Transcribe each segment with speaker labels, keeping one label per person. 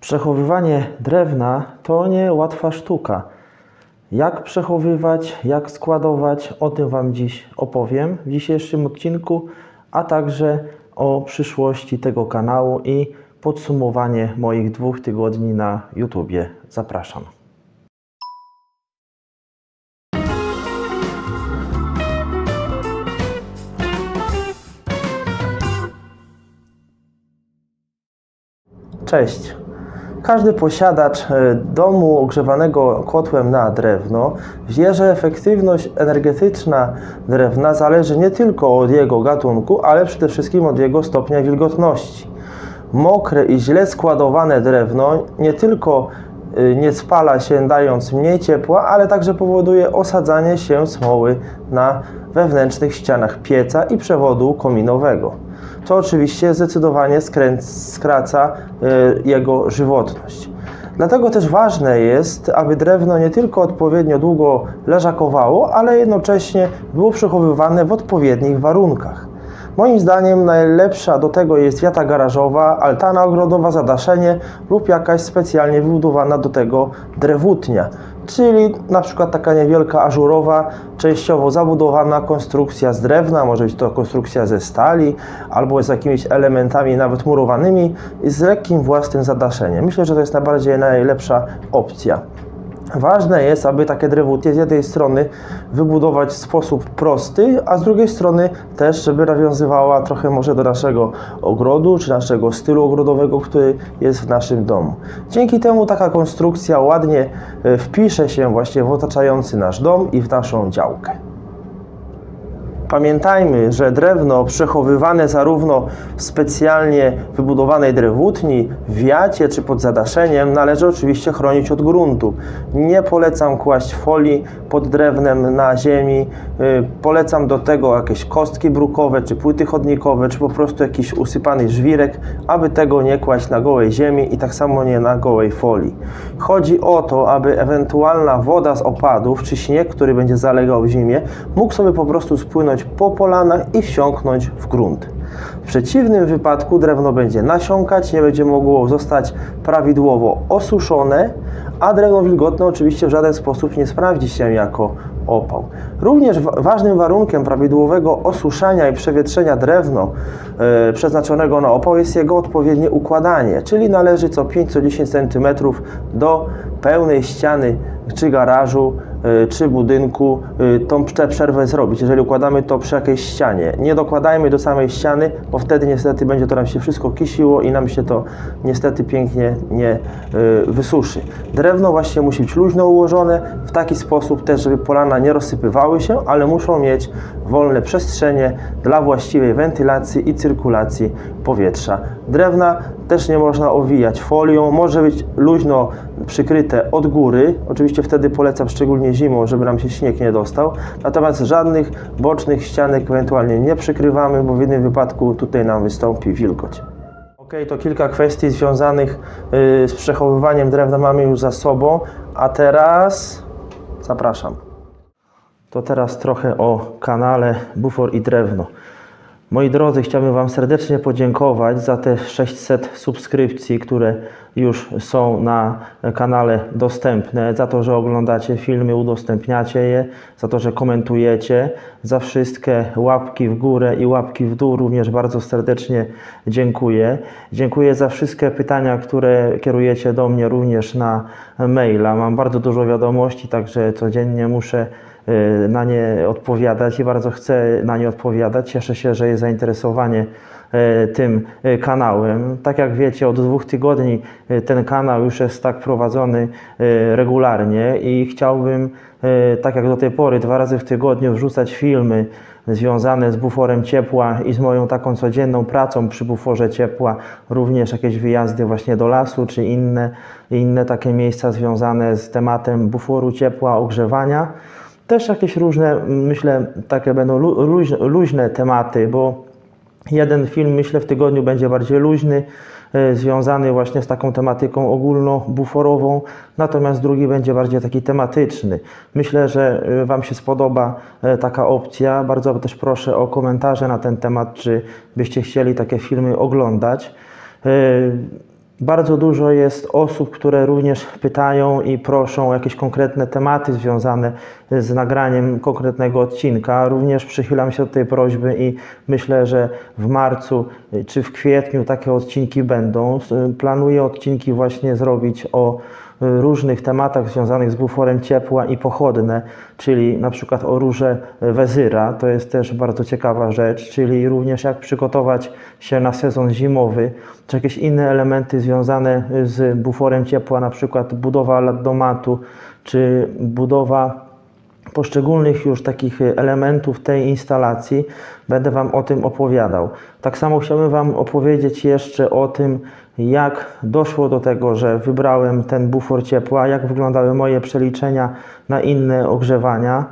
Speaker 1: Przechowywanie drewna to nie łatwa sztuka. Jak przechowywać, jak składować, o tym Wam dziś opowiem w dzisiejszym odcinku, a także o przyszłości tego kanału i podsumowanie moich dwóch tygodni na YouTubie. Zapraszam. Cześć. Każdy posiadacz e, domu ogrzewanego kotłem na drewno wie, że efektywność energetyczna drewna zależy nie tylko od jego gatunku, ale przede wszystkim od jego stopnia wilgotności. Mokre i źle składowane drewno nie tylko y, nie spala się dając mniej ciepła, ale także powoduje osadzanie się smoły na wewnętrznych ścianach pieca i przewodu kominowego co oczywiście zdecydowanie skraca y, jego żywotność. Dlatego też ważne jest, aby drewno nie tylko odpowiednio długo leżakowało, ale jednocześnie było przechowywane w odpowiednich warunkach. Moim zdaniem najlepsza do tego jest wiata garażowa, altana ogrodowa, zadaszenie lub jakaś specjalnie wybudowana do tego drewutnia, czyli na przykład taka niewielka ażurowa, częściowo zabudowana konstrukcja z drewna, może być to konstrukcja ze stali albo z jakimiś elementami nawet murowanymi z lekkim własnym zadaszeniem. Myślę, że to jest najbardziej najlepsza opcja. Ważne jest, aby takie drewutnie z jednej strony wybudować w sposób prosty, a z drugiej strony też, żeby nawiązywała trochę może do naszego ogrodu, czy naszego stylu ogrodowego, który jest w naszym domu. Dzięki temu taka konstrukcja ładnie e, wpisze się właśnie w otaczający nasz dom i w naszą działkę. Pamiętajmy, że drewno przechowywane zarówno w specjalnie wybudowanej drewutni, wiacie czy pod zadaszeniem należy oczywiście chronić od gruntu. Nie polecam kłaść folii pod drewnem na ziemi. Yy, Polecam do tego jakieś kostki brukowe, czy płyty chodnikowe, czy po prostu jakiś usypany żwirek, aby tego nie kłaść na gołej ziemi i tak samo nie na gołej folii. Chodzi o to, aby ewentualna woda z opadów, czy śnieg, który będzie zalegał w zimie, mógł sobie po prostu spłynąć po polanach i wsiąknąć w grunt. W przeciwnym wypadku drewno będzie nasiąkać, nie będzie mogło zostać prawidłowo osuszone, a drewno wilgotne oczywiście w żaden sposób nie sprawdzi się jako opał. Również wa- ważnym warunkiem prawidłowego osuszania i przewietrzenia drewno e, przeznaczonego na opał jest jego odpowiednie układanie, czyli należy co 5-10 cm do pełnej ściany czy garażu czy budynku y, tą przerwę zrobić, jeżeli układamy to przy jakiejś ścianie. Nie dokładajmy do samej ściany, bo wtedy niestety będzie to nam się wszystko kisiło i nam się to niestety pięknie nie y, wysuszy. Drewno właśnie musi być luźno ułożone w taki sposób też, żeby polana nie rozsypywały się, ale muszą mieć wolne przestrzenie dla właściwej wentylacji i cyrkulacji powietrza. Drewna też nie można owijać folią, może być luźno przykryte od góry. Oczywiście wtedy polecam szczególnie zimą, żeby nam się śnieg nie dostał. Natomiast żadnych bocznych ścianek ewentualnie nie przykrywamy, bo w jednym wypadku tutaj nam wystąpi wilgoć. Ok, to kilka kwestii związanych y, z przechowywaniem drewna mamy już za sobą, a teraz zapraszam. To teraz trochę o kanale Bufor i Drewno. Moi drodzy, chciałbym Wam serdecznie podziękować za te 600 subskrypcji, które już są na kanale dostępne, za to, że oglądacie filmy, udostępniacie je, za to, że komentujecie, za wszystkie łapki w górę i łapki w dół również bardzo serdecznie dziękuję. Dziękuję za wszystkie pytania, które kierujecie do mnie również na maila. Mam bardzo dużo wiadomości, także codziennie muszę y, na nie odpowiadać i bardzo chcę na nie odpowiadać. Cieszę się, że jest zainteresowanie tym e, kanałem. Tak jak wiecie, od dwóch tygodni e, ten kanał już jest tak prowadzony e, regularnie i chciałbym, e, tak jak do tej pory, dwa razy w tygodniu wrzucać filmy związane z buforem ciepła i z moją taką codzienną pracą przy buforze ciepła, również jakieś wyjazdy właśnie do lasu czy inne, inne takie miejsca związane z tematem buforu ciepła, ogrzewania. Też jakieś różne, myślę, takie będą lu- luźne, luźne tematy, bo jeden film, myślę, w tygodniu będzie bardziej luźny, e, związany właśnie z taką tematyką ogólnobuforową, natomiast drugi będzie bardziej taki tematyczny. Myślę, że e, Wam się spodoba e, taka opcja. Bardzo też proszę o komentarze na ten temat, czy byście chcieli takie filmy oglądać. Bardzo dużo jest osób, które również pytają i proszą o jakieś konkretne tematy związane z nagraniem konkretnego odcinka. Również przychylam się do tej prośby i myślę, że w marcu czy w kwietniu takie odcinki będą. Planuję odcinki właśnie zrobić o różnych tematach związanych z buforem ciepła i pochodne, czyli na przykład o róże wezyra, to jest też bardzo ciekawa rzecz, czyli również jak przygotować się na sezon zimowy, czy jakieś inne elementy związane z buforem ciepła, na przykład budowa ladomatu, czy budowa poszczególnych już takich elementów tej instalacji. Będę Wam o tym opowiadał. Tak samo chciałbym Wam opowiedzieć jeszcze o tym, jak doszło do tego, że wybrałem ten bufor ciepła, jak wyglądały moje przeliczenia na inne ogrzewania,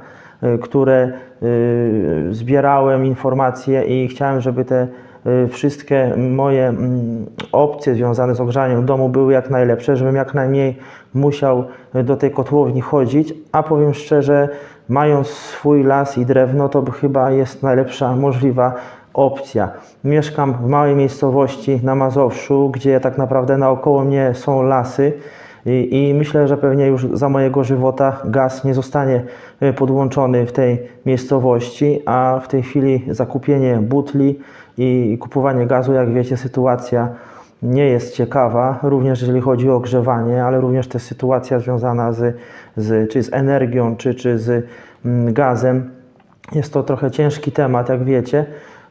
Speaker 1: y, które y, zbierałem informacje i chciałem, żeby te y, wszystkie moje mm, opcje związane z ogrzaniem domu były jak najlepsze, żebym jak najmniej musiał do tej kotłowni chodzić, a powiem szczerze, mając swój las i drewno, to chyba jest najlepsza możliwa opcja. Mieszkam w małej miejscowości na Mazowszu, gdzie tak naprawdę naokoło mnie są lasy. I, I myślę, że pewnie już za mojego żywota gaz nie zostanie y, podłączony w tej miejscowości, a w tej chwili zakupienie butli i kupowanie gazu, jak wiecie, sytuacja nie jest ciekawa, również jeżeli chodzi o ogrzewanie, ale również też sytuacja związana z, z, czy z energią, czy, czy z mm, gazem. Jest to trochę ciężki temat, jak wiecie.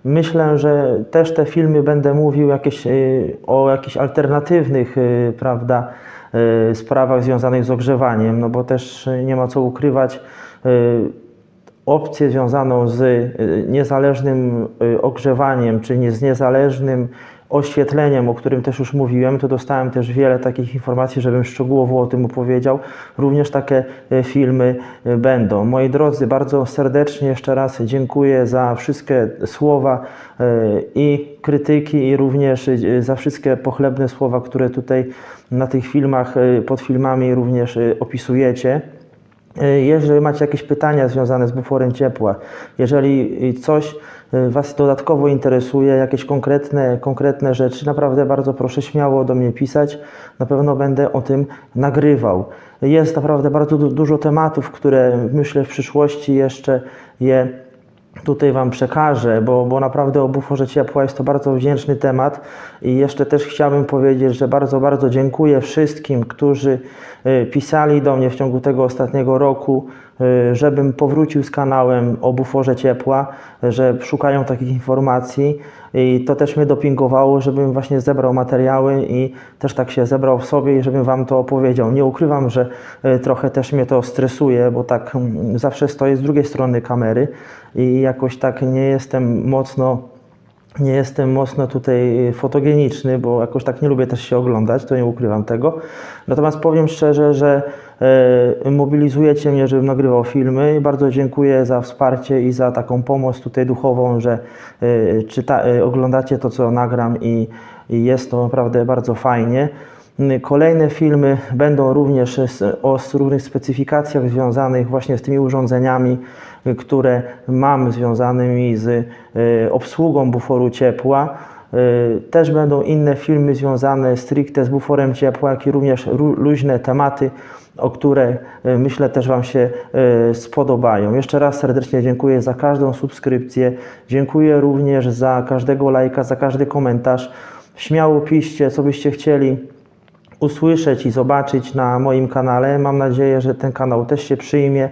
Speaker 1: Myślę, że też te filmy będę mówił jakieś, y, o jakichś alternatywnych, y, prawda, y, sprawach związanych z ogrzewaniem, no bo też nie ma co ukrywać. opcję związaną z niezależnym ogrzewaniem, czy z niezależnym oświetleniem, o którym też już mówiłem, to dostałem też wiele takich informacji, żebym szczegółowo o tym opowiedział. Również takie y, filmy y, będą. Moi drodzy, bardzo serdecznie jeszcze raz dziękuję za wszystkie słowa y, i krytyki i również za wszystkie pochlebne słowa, które tutaj na tych filmach, pod filmami również opisujecie. Y, Jeżeli macie jakieś pytania związane z buforem ciepła, jeżeli coś y, Was dodatkowo interesuje, jakieś konkretne, konkretne rzeczy, naprawdę bardzo proszę śmiało do mnie pisać. Na pewno będę o tym nagrywał. Jest naprawdę bardzo du- dużo tematów, które myślę w przyszłości jeszcze je tutaj Wam przekażę, bo, bo naprawdę o buforze ciepła jest to bardzo wdzięczny temat. I jeszcze też chciałbym powiedzieć, że bardzo, bardzo dziękuję wszystkim, którzy y, pisali do mnie w ciągu tego ostatniego roku, żebym powrócił z kanałem o buforze ciepła, że szukają takich informacji i to też mnie dopingowało, żebym właśnie zebrał materiały i też tak się zebrał w sobie i żebym Wam to opowiedział. Nie ukrywam, że y, trochę też mnie to stresuje, bo tak mm, zawsze stoję z drugiej strony kamery i jakoś tak nie jestem mocno nie jestem mocno tutaj fotogeniczny, bo jakoś tak nie lubię też się oglądać, to nie ukrywam tego. Natomiast powiem szczerze, że mobilizujecie mnie, żebym nagrywał filmy bardzo dziękuję za wsparcie i za taką pomoc tutaj duchową, że e, czyta, e, oglądacie to, co nagram i, i jest to naprawdę bardzo fajnie. Kolejne filmy będą również o różnych specyfikacjach związanych właśnie z tymi urządzeniami, które mam związanymi z obsługą buforu ciepła. Y, Też będą inne filmy związane stricte z buforem ciepła, jak i również ró- luźne tematy, o które y, myślę też Wam się y, spodobają. Jeszcze raz serdecznie dziękuję za każdą subskrypcję. Dziękuję również za każdego lajka, za każdy komentarz. Śmiało piszcie, co byście chcieli usłyszeć i zobaczyć na moim kanale. Mam nadzieję, że ten kanał też się przyjmie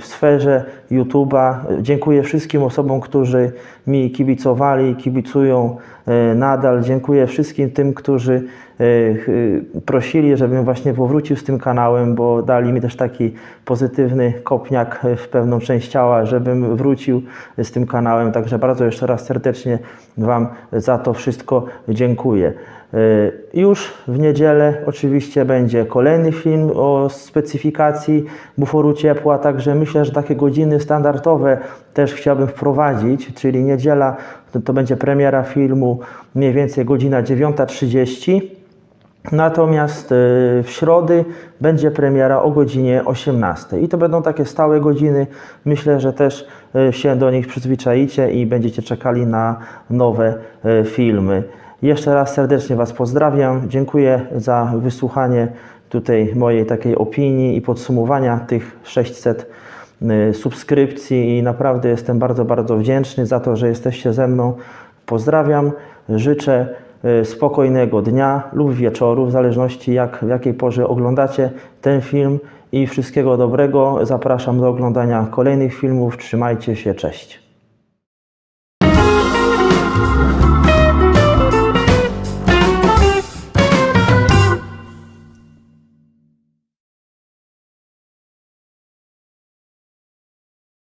Speaker 1: w sferze YouTube'a. Dziękuję wszystkim osobom, którzy mi kibicowali, kibicują e, nadal. Dziękuję wszystkim tym, którzy e, prosili, żebym właśnie powrócił z tym kanałem, bo dali mi też taki pozytywny kopniak w pewną część ciała, żebym wrócił z tym kanałem. Także bardzo jeszcze raz serdecznie Wam za to wszystko dziękuję. Y, Już w niedzielę oczywiście będzie kolejny film o specyfikacji buforu ciepła, także myślę, że takie godziny standardowe też chciałbym wprowadzić, czyli niedziela to, to będzie premiera filmu mniej więcej godzina 9.30. Natomiast y, w środy będzie premiera o godzinie 18. I to będą takie stałe godziny. Myślę, że też y, się do nich przyzwyczaicie i będziecie czekali na nowe filmy.
Speaker 2: Jeszcze raz serdecznie Was pozdrawiam. Dziękuję za wysłuchanie tutaj mojej takiej opinii i podsumowania tych 600 y, subskrypcji i naprawdę jestem bardzo, bardzo wdzięczny za to, że jesteście ze mną. Pozdrawiam, życzę y, spokojnego dnia lub wieczoru, w zależności jak, w jakiej porze oglądacie ten film i wszystkiego dobrego. Zapraszam do oglądania kolejnych filmów. Trzymajcie się, cześć.